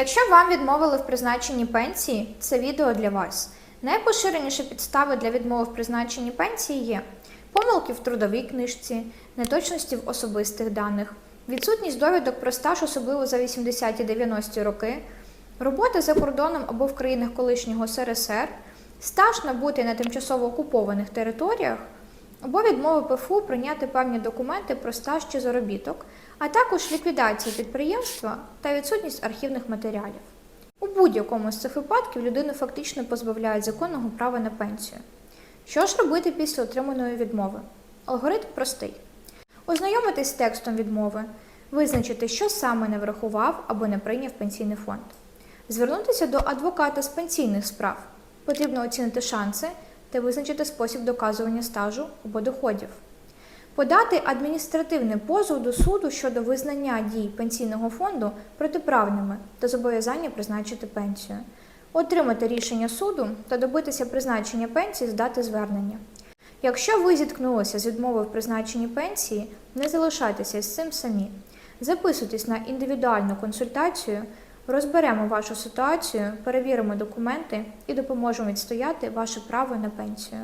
Якщо вам відмовили в призначенні пенсії, це відео для вас. Найпоширеніші підстави для відмови в призначенні пенсії є помилки в трудовій книжці, неточності в особистих даних, відсутність довідок про стаж, особливо за 80-90 роки, робота за кордоном або в країнах колишнього СРСР, стаж набутий на тимчасово окупованих територіях, або відмови ПФУ прийняти певні документи про стаж чи заробіток, а також ліквідація підприємства та відсутність архівних матеріалів. У будь-якому з цих випадків людину фактично позбавляють законного права на пенсію. Що ж робити після отриманої відмови? Алгоритм простий: ознайомитись з текстом відмови, визначити, що саме не врахував або не прийняв пенсійний фонд, звернутися до адвоката з пенсійних справ. Потрібно оцінити шанси та визначити спосіб доказування стажу або доходів. Подати адміністративний позов до суду щодо визнання дій пенсійного фонду протиправними та зобов'язання призначити пенсію, отримати рішення суду та добитися призначення пенсії з дати звернення. Якщо ви зіткнулися з відмовою в призначенні пенсії, не залишайтеся з цим самі. Записуйтесь на індивідуальну консультацію, розберемо вашу ситуацію, перевіримо документи і допоможемо відстояти ваше право на пенсію.